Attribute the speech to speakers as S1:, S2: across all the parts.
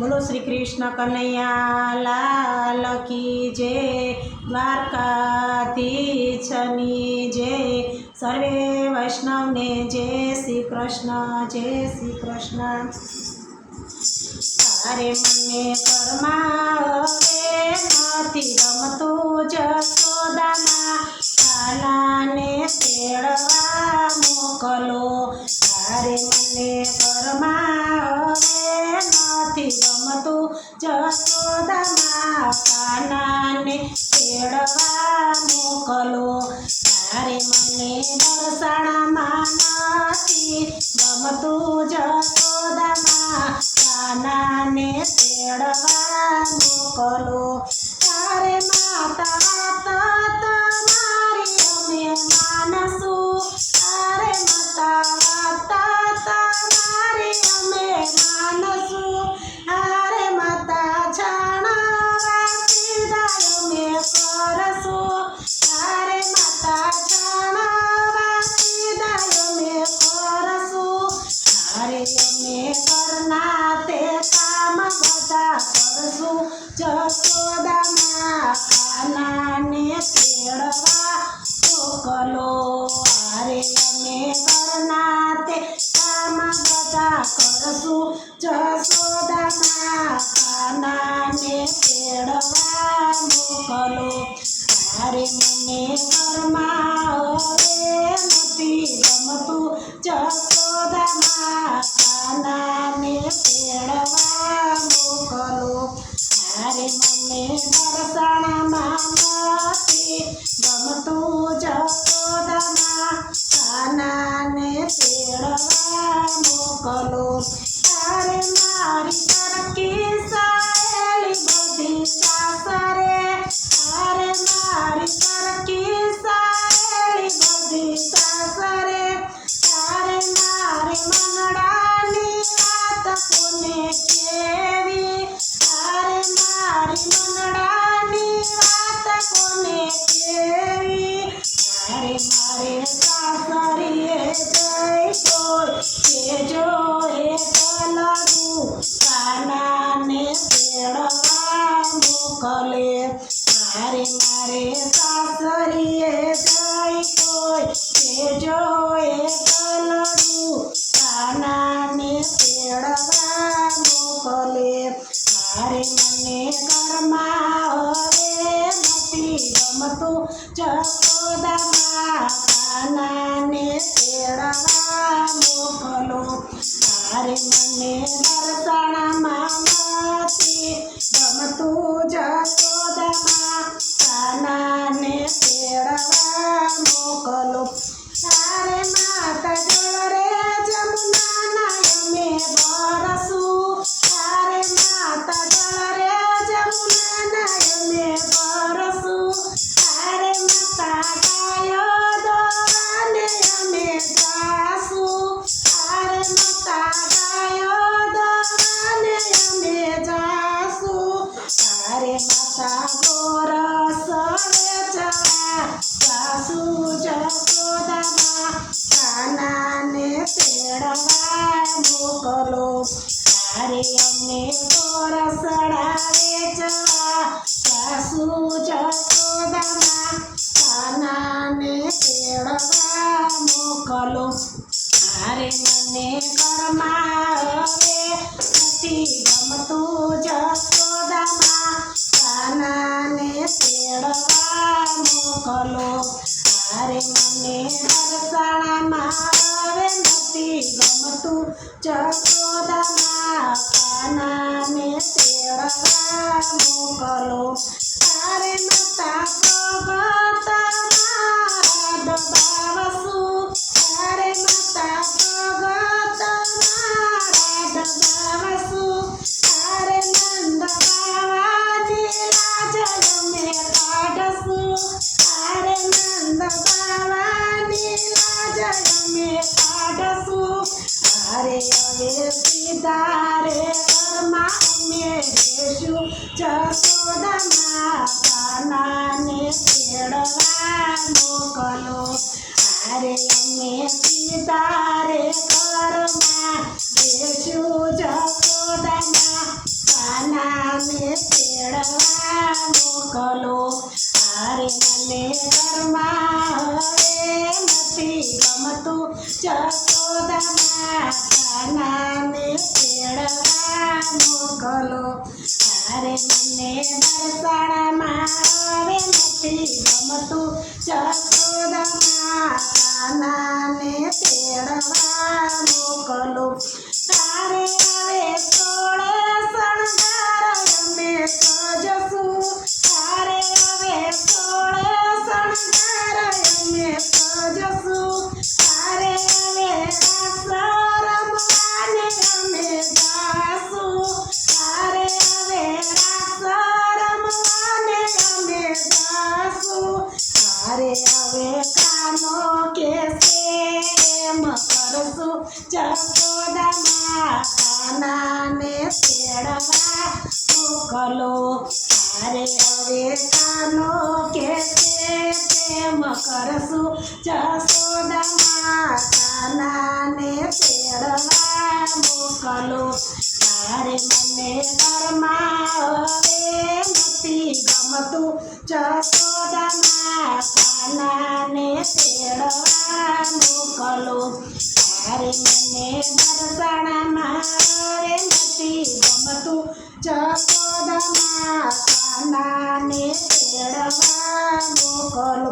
S1: બોલો શ્રી કૃષ્ણ કનૈયા લાલ કી જય દ્વારકાધીશની જય. સર્વે વૈષ્ણવને જય શ્રી કૃષ્ણ, જય શ્રી કૃષ્ણ. તારે મને હવે નથી ગમતું જશોદામાં. કાલાને તેડવા મોકલો. તારે મને નથી ગમતું જશોદામાં કરશું જશોદામાં કાનાને તેડવા મોકલો તારે મને ઘરમાં રે નથી ગમતું જશોદામાં કાનાને તેડવા મોકલો તારે મને દર્શનમાં નથી ગમતું જશોદામાં કાનાને તેડવા મોકલો મોકલે મારે મારે સાસરીએ જાય કોઈ કેજો એ કલડું કાનાને પેડવા મોકલે મારે મને ઘરમાં હવે નથી ગમતું જશોદામાં કાનાને પેડવા મોકલો મારે મને દર્શનમાં નથી ગમતું જશોદામાં મોકલો તારે અમને ગોરસડા વેચવા જાસુ જશોદામાં કાનાને તેડવા મોકલો. તારે મને ઘરમાં હવે નથી ગમતું જશોદામાં કાનાને તેડવા મોકલો. તારે મને દર્શનમાં હવે નથી જશોદામાં કાનાને તેડવા મોકલો તારે માતા સીધા રે મોકલો તારે હવે સોળે શણગાર અમે સજશું તારે હવે સોળે શણગાર અમે સજશું તારે હવે રાસ રમવાને અમે જાશું. તારે હવે રાસ રમવાને અમે જાશું. તારે હવે કાનો કેસે, એમ કરશું જસોદા માતાનાને તેડવા. મોકલો તારે હવે કાનો કેમ કરશું જસોદા માતાનાને તેડવા. મોકલો તારે મને કરમાવે નથી ગમતું જસોદા માતાનાને તેડવા. મોકલો મને દર્શનમાં હવે નથી ગમતું. જસોદા માતાનાને તેડવા મોકલો.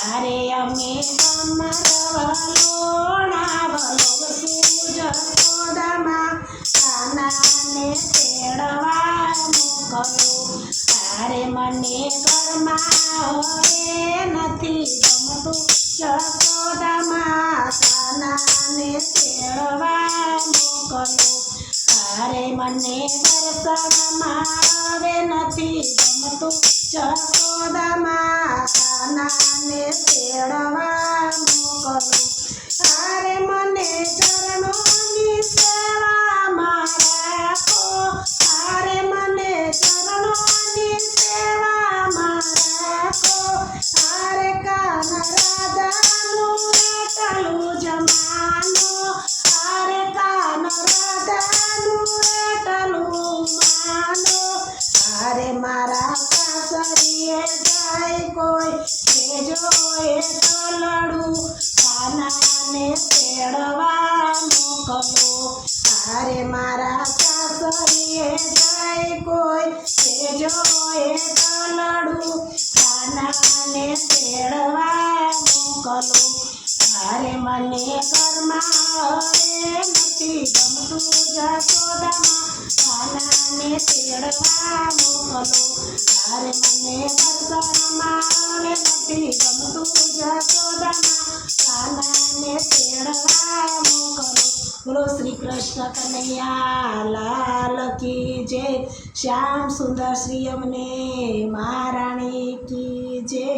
S1: તારે અમે વલોવશું જસોદામાં કાનાને તેડવા મોકલો તારે મને ઘરમાં હવે નથી ગમતું જસોદામાં કાનાને તેડવા મોકલો તારે મને દર્શનમાં હવે નથી ગમતું જસોદામાં કાનાને તેડવા મોકલો તારે મને ચરણોની સેવામાં રાખો. તારે મને ચરણોની સેવામાં રાખો. તારે કાન રાધાનું એટલું જમાનો તારે કાન રાધાનું એટલું માનો તારે મારા કોઈ કેજો એ તલડું કાનાને તેડવા મોકલો અરે મારા સાસરીએ જાય કોઈ કેજો એ નથી ગમતું જસોદામાં કાનાને તેડવા મોકલો શ્રી કૃષ્ણ કનૈયા, લાલ કી જે શ્યામ સુંદર શ્રી અમને મહારાણી કી જય.